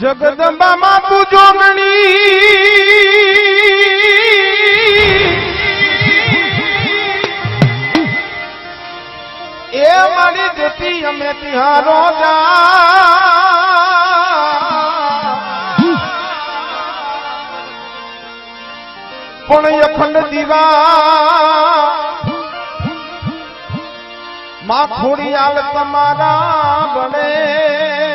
જગદંબામાં તું જોગણી એ મારી જતી અમે તિહારો પણ અખંડ દીવા માં ખોડિયાલ તમારા બને.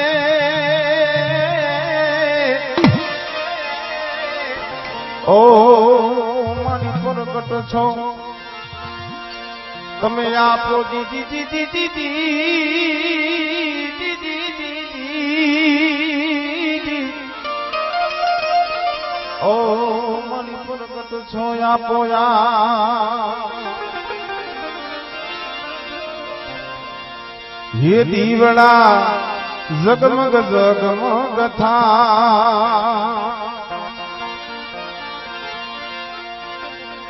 ઓ મારી પ્રગટ છો. તમે આપો દીદી દીદી દીદી દીદી ઓ મારી પ્રગટ છો, આપો હે દીવડા જગમગ જગમગ થા.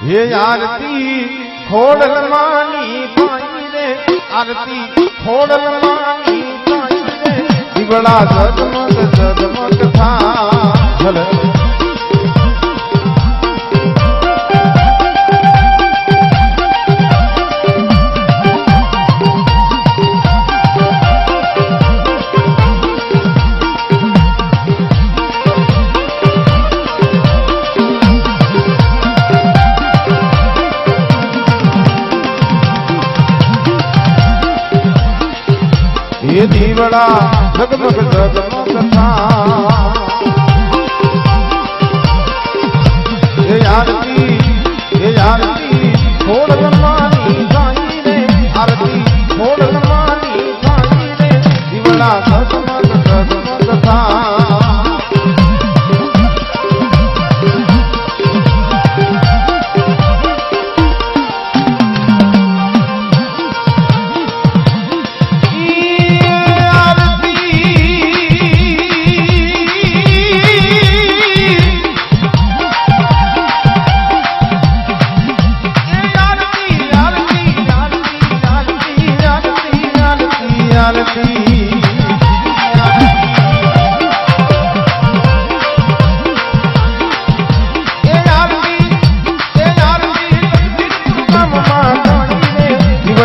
હે આરતી ખોડલવાની પાઈ રે આરતી ખોડલવાની પાઈ રે દીવડા જગમગ જગમગ થા દીવડા જગમગ જગમગ થા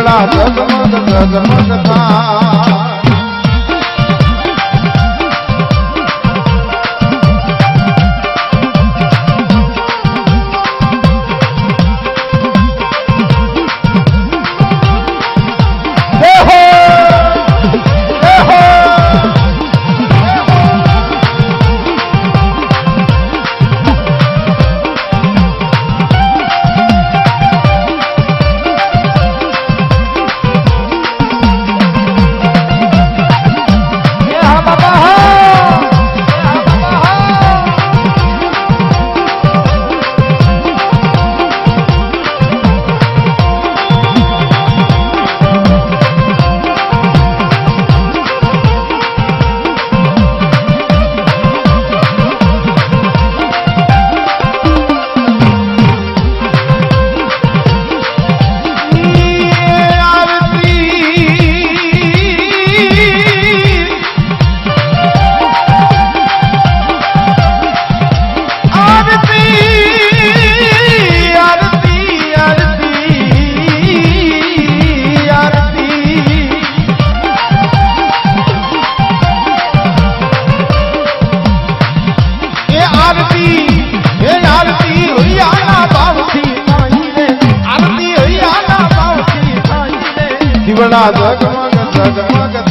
જગમગ જગમગ થા દીવડા જગમગ જગમગ